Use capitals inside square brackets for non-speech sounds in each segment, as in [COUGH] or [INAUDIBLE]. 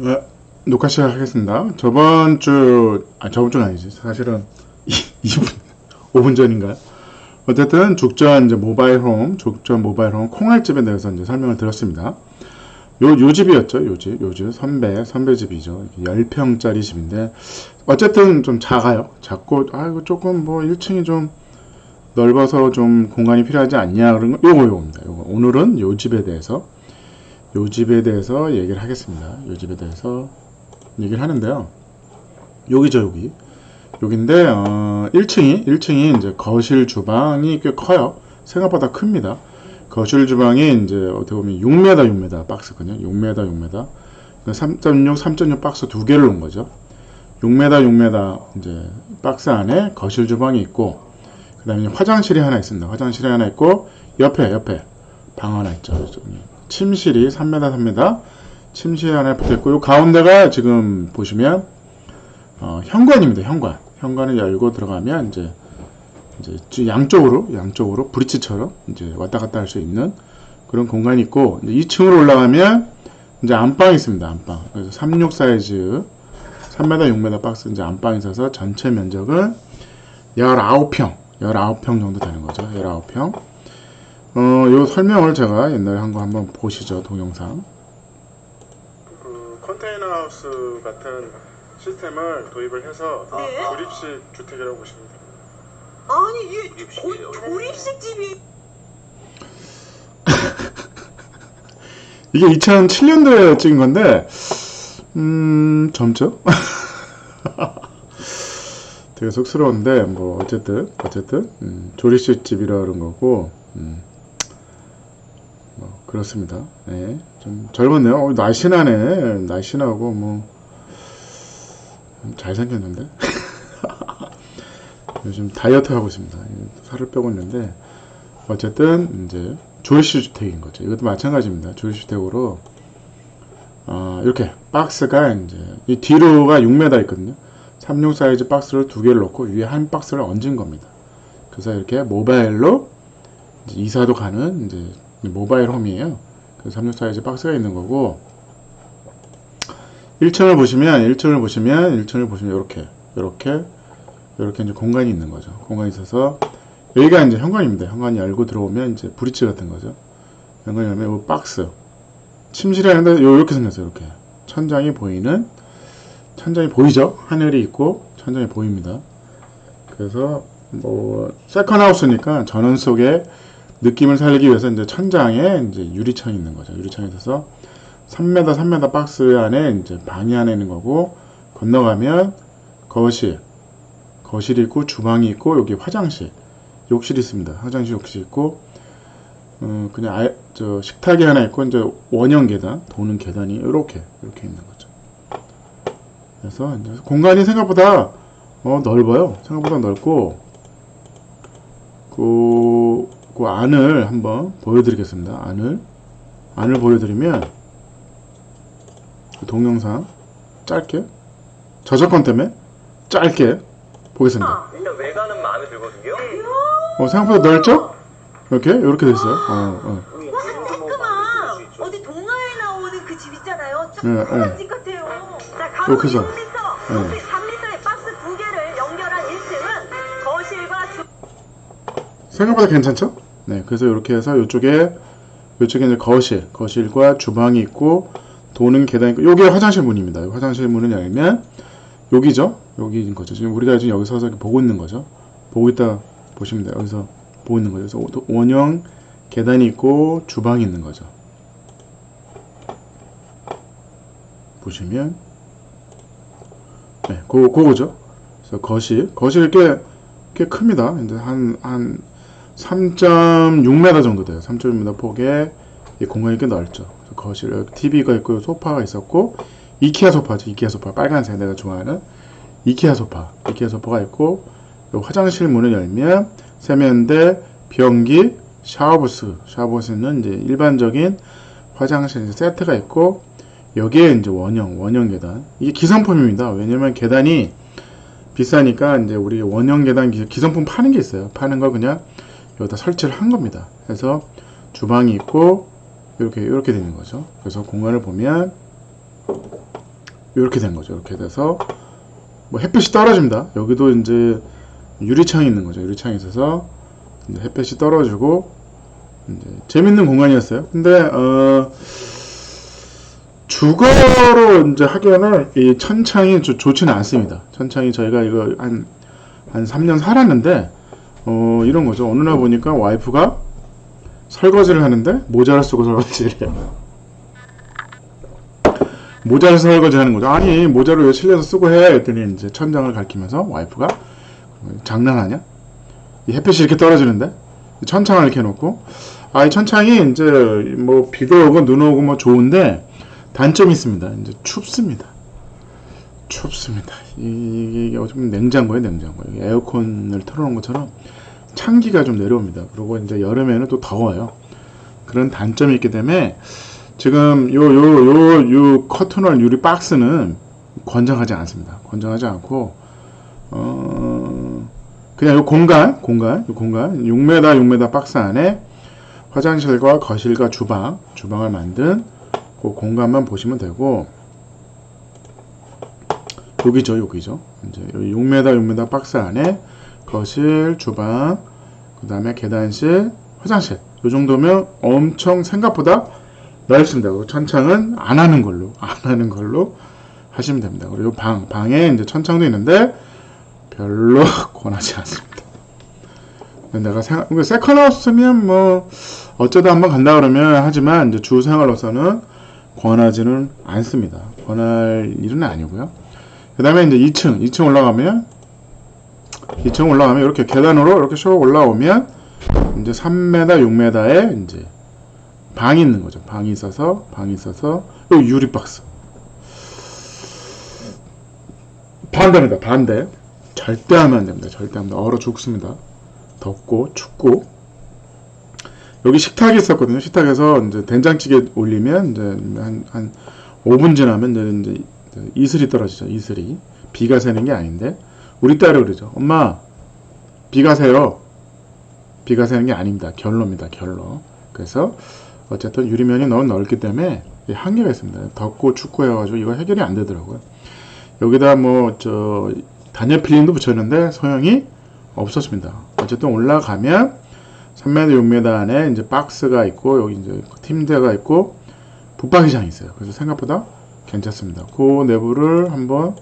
네, 녹화 시작하겠습니다. 저번 주, 아, 저번 주는 아니지. 사실은 2분, 5분 [LAUGHS] 전인가요? 어쨌든 죽전 이제 모바일 홈, 죽전 모바일 홈 콩알집에 대해서 이제 설명을 드렸습니다. 요, 요 집이었죠. 요 집, 요 집. 선배, 선배 집이죠. 10평짜리 집인데, 어쨌든 좀 작아요. 작고, 아, 이거 조금 뭐 1층이 좀 넓어서 좀 공간이 필요하지 않냐. 그런 거, 요거, 요겁니다. 요거. 오늘은 요 집에 대해서 요 집에 대해서 얘기를 하겠습니다. 요 집에 대해서 얘기를 하는데요. 여기죠, 여기. 여긴데, 어, 1층이, 1층이 이제 거실 주방이 꽤 커요. 생각보다 큽니다. 거실 주방이 이제 어떻게 보면 6m, 6m 박스거든요. 6m, 6m. 3.6, 3.6 박스 두 개를 놓은 거죠. 6m, 6m 이제 박스 안에 거실 주방이 있고, 그 다음에 화장실이 하나 있습니다. 화장실이 하나 있고, 옆에, 옆에 방 하나 있죠. 침실이 3m, 3m. 침실 안에 붙어 있고, 요 가운데가 지금 보시면, 어, 현관입니다. 현관. 현관을 열고 들어가면 이제, 이제 주- 양쪽으로, 양쪽으로 브릿지처럼 이제 왔다 갔다 할 수 있는 그런 공간이 있고, 이제 2층으로 올라가면 이제 안방이 있습니다. 안방. 그래서 36 사이즈 3m, 6m 박스 이제 안방이 있어서 전체 면적은 19평, 19평 정도 되는 거죠. 19평. 어, 요 설명을 제가 옛날에 한 거 한번 보시죠. 동영상. 그 컨테이너 하우스 같은 시스템을 도입을 해서 네. 조립식 주택이라고 보시면 됩니다. 아니 이게 거의 조립식 집이 이게 2007년도에 찍은 건데, 음, 젊죠? [LAUGHS] 되게 쑥스러운데, 뭐, 어쨌든, 어쨌든, 음, 조리식 집이라 그런 거고, 음, 뭐, 그렇습니다. 네, 좀 젊었네요. 어, 날씬하네. 날씬하고, 뭐, 음, 잘생겼는데? [LAUGHS] 요즘 다이어트 하고 있습니다. 살을 빼고 있는데, 어쨌든, 이제, 조리식 주택인 거죠. 이것도 마찬가지입니다. 조리식 주택으로, 어, 이렇게, 박스가 이제, 이 뒤로가 6m 있거든요. 36 사이즈 박스를 두 개를 넣고 위에 한 박스를 얹은 겁니다. 그래서 이렇게 모바일로 이사도 가는 이제 모바일 홈이에요. 그36 사이즈 박스가 있는 거고 1층을 보시면 1층을 보시면 1층을 보시면 이렇게 이렇게 이렇게 이제 공간이 있는 거죠. 공간이 있어서 여기가 이제 현관입니다. 현관 열고 들어오면 이제 브릿지 같은 거죠. 현관 열면 이 박스 침실이 아닌데 요- 이렇게 생겼어요. 이렇게 천장이 보이는 천장이 보이죠? 하늘이 있고 천장이 보입니다. 그래서 뭐 세컨 하우스니까 전원 속에 느낌을 살리기 위해서 이제 천장에 이제 유리창이 있는 거죠. 유리창이 있어서 3m 3m 박스 안에 이제 방이 하나 있는 거고 건너가면 거실 거실이 있고 주방이 있고 여기 화장실 욕실이 있습니다. 화장실 욕실 있고 어, 그냥 아예 저 식탁이 하나 있고 이제 원형 계단 도는 계단이 이렇게 이렇게 있는 거죠. 그래서 이제 공간이 생각보다 어, 넓어요. 생각보다 넓고 그, 그 안을 한번 보여드리겠습니다. 안을 안을 보여드리면 그 동영상 짧게 저작권 때문에 짧게 보겠습니다. 일단 외관은 마음에 들거든요. 어, 생각보다 넓죠? 이렇게 이렇게 됐어요. 어, 어. 와 잠깐만 어디 동화에 나오는 그 집 있잖아요 네, 네. 집 같아요 자 가로 이렇게 해서. 6m 네. 높이 3m의 박스 두 개를 연결한 1층은 거실과 주 생각보다 괜찮죠? 네, 그래서 이렇게 해서 이쪽에 이쪽에 이제 거실, 거실과 주방이 있고 도는 계단이 있고 여기 화장실 문입니다. 이 화장실 문을 열면 여기죠? 여기인 거죠. 지금 우리가 지금 여기 서서 이렇게 보고 있는 거죠. 보고 있다 보시면 돼요. 여기서 보고 있는 거죠. 그래서 원형 계단이 있고 주방이 있는 거죠. 보시면 네, 그 그거죠. 그래서 거실, 거실 꽤 꽤 큽니다. 이제 한, 한 3.6m 정도 돼요. 3.6m 폭에 이 공간이 꽤 넓죠. 거실, TV가 있고 소파가 있었고, 이케아 소파죠. 이케아 소파. 빨간색 내가 좋아하는 이케아 소파. 이케아 소파가 있고, 요 화장실 문을 열면 세면대, 변기, 샤워부스. 샤워부스는 이제 일반적인 화장실 세트가 있고, 여기에 이제 원형, 원형 계단. 이게 기성품입니다. 왜냐면 계단이 비싸니까 이제 우리 원형 계단 기- 기성품 파는 게 있어요. 파는 거 그냥 여기다 설치를 한 겁니다. 그래서 주방이 있고 이렇게 이렇게 되는 거죠. 그래서 공간을 보면 이렇게 된 거죠. 이렇게 돼서 뭐 햇빛이 떨어집니다. 여기도 이제 유리창이 있는 거죠. 유리창이 있어서 햇빛이 떨어지고 재밌는 공간이었어요. 근데 어 주거로 이제 하기에는 이 천창이 좋, 좋지는 않습니다. 천창이 저희가 이거 한, 한 3년 살았는데, 어, 이런 거죠. 어느 날 보니까 와이프가 설거지를 하는데 모자를 쓰고 설거지를 해요. 모자를 쓰고 설거지 하는 거죠. 아니, 모자를 왜 실내에서 쓰고 해? 했더니 이제 천장을 가리키면서 와이프가 장난하냐? 이 햇빛이 이렇게 떨어지는데? 천창을 이렇게 해놓고, 아, 이 천창이 이제 뭐 비도 오고 눈 오고 뭐 좋은데, 단점이 있습니다. 이제 춥습니다. 춥습니다. 이- 이게 어쩌면 냉장고에 냉장고. 에어컨을 틀어놓은 것처럼 찬기가 좀 내려옵니다. 그리고 이제 여름에는 또 더워요. 그런 단점이 있기 때문에 지금 요 요 요 요 커튼홀 유리 박스는 권장하지 않습니다. 권장하지 않고 어 그냥 요 공간 공간 요 공간 6m 6m 박스 안에 화장실과 거실과 주방 주방을 만든 그 공간만 보시면 되고 여기죠 여기죠. 이제 여기 6m 6m 박스 안에 거실 주방 그 다음에 계단실 화장실. 이 정도면 엄청 생각보다 넓습니다. 천창은 안 하는 걸로 안 하는 걸로 하시면 됩니다. 그리고 방 방에 이제 천창도 있는데 별로 [LAUGHS] 권하지 않습니다. 내가 생각 그러니까 세컨하우스면 뭐 어쩌다 한번 간다 그러면 하지만 이제 주 생활로서는 권하지는 않습니다. 권할 일은 아니고요. 그 다음에 이제 2층, 2층 올라가면, 2층 올라가면 이렇게 계단으로 이렇게 쭉 올라오면, 이제 3m, 6m에 이제 방이 있는 거죠. 방이 있어서, 방이 있어서, 여기 유리 박스. 반대입니다. 반대. 절대 하면 안 됩니다. 절대 하면 얼어 죽습니다. 덥고, 춥고, 여기 식탁이 있었거든요. 식탁에서 이제 된장찌개 올리면 이제 한, 한 5분 지나면 이제, 이제 이슬이 떨어지죠. 이슬이. 비가 새는 게 아닌데 우리 딸이 그러죠. 엄마 비가 새요. 비가 새는 게 아닙니다. 결로입니다. 결로. 그래서 어쨌든 유리면이 너무 넓기 때문에 이 한계가 있습니다. 덥고 춥고 해가지고 이거 해결이 안 되더라고요. 여기다 뭐 저 단열 필름도 붙였는데 소용이 없었습니다. 어쨌든 올라가면 3m, 6m 안에 이제 박스가 있고 여기 이제 팀대가 있고 붙박이장이 있어요. 그래서 생각보다 괜찮습니다. 그 내부를 한번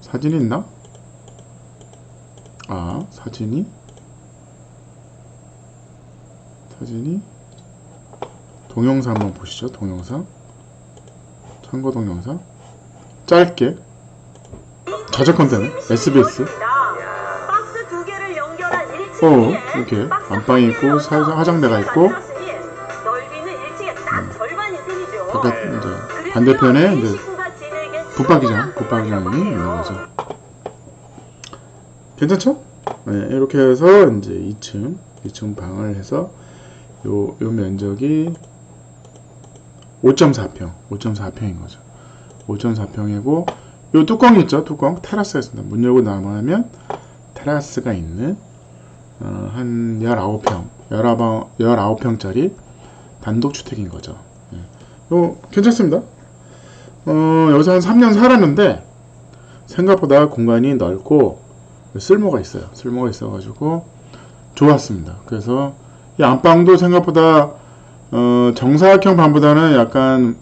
사진이 있나? 아 사진이? 사진이? 동영상 한번 보시죠. 동영상. 참고 동영상. 짧게. 저작권 때문에 SBS 박스 두 개를 연결한 1층 어, 이렇게 안방이 있고 화장대가 있고 반대편에 이 이제 지내게 붙박이장, 붙박이장이 있는. 거죠. 괜찮죠? 네, 이렇게 해서 이제 2층, 2층 방을 해서 요, 요 면적이 5.4평, 5.4평인 거죠. 5.4평이고 요 뚜껑 있죠? 뚜껑 테라스가 있습니다. 문 열고 나가면 테라스가 있는 어, 한 19평, 19, 19평짜리 단독주택인 거죠. 예. 요 괜찮습니다. 어, 여기서 한 3년 살았는데 생각보다 공간이 넓고 쓸모가 있어요. 쓸모가 있어가지고 좋았습니다. 그래서 이 안방도 생각보다 어, 정사각형 방보다는 약간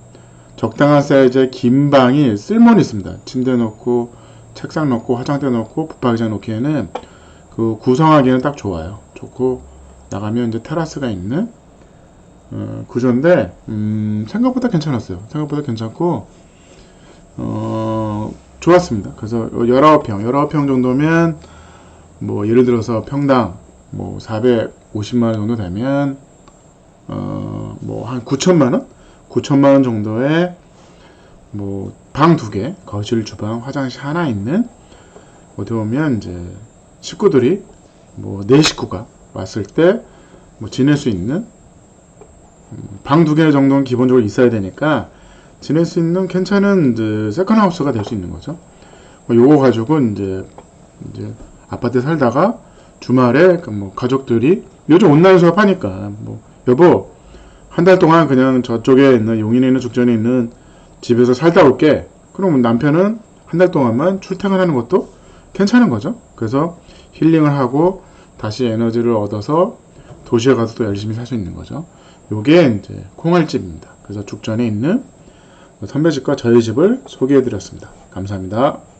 적당한 사이즈의 긴 방이 쓸모는 있습니다. 침대 놓고 책상 놓고 화장대 놓고 붙박이장 놓기에는 그 구성하기에는 딱 좋아요. 좋고 나가면 이제 테라스가 있는 어, 구조인데 음, 생각보다 괜찮았어요. 생각보다 괜찮고 어, 좋았습니다. 그래서 19평, 19평 정도면 뭐 예를 들어서 평당 뭐 450만 원 정도 되면 어, 뭐 한 9천만 원? 9천만 원 정도의 뭐방 두 개, 거실, 주방, 화장실 하나 있는 어디 보면 이제 식구들이 뭐 네 식구가 왔을 때 뭐 지낼 수 있는 방 두 개 정도는 기본적으로 있어야 되니까 지낼 수 있는 괜찮은 이제 세컨하우스가 될 수 있는 거죠. 뭐 요거 가지고 이제, 이제 아파트 살다가 주말에 그러니까 뭐 가족들이 요즘 온라인 수업하니까 뭐 여보 한 달 동안 그냥 저쪽에 있는 용인에 있는 죽전에 있는 집에서 살다 올게. 그러면 남편은 한 달 동안만 출퇴근하는 것도 괜찮은 거죠. 그래서 힐링을 하고 다시 에너지를 얻어서 도시에 가서 또 열심히 살 수 있는 거죠. 요게 이제 콩알집입니다. 그래서 죽전에 있는 선배 집과 저희 집을 소개해드렸습니다. 감사합니다.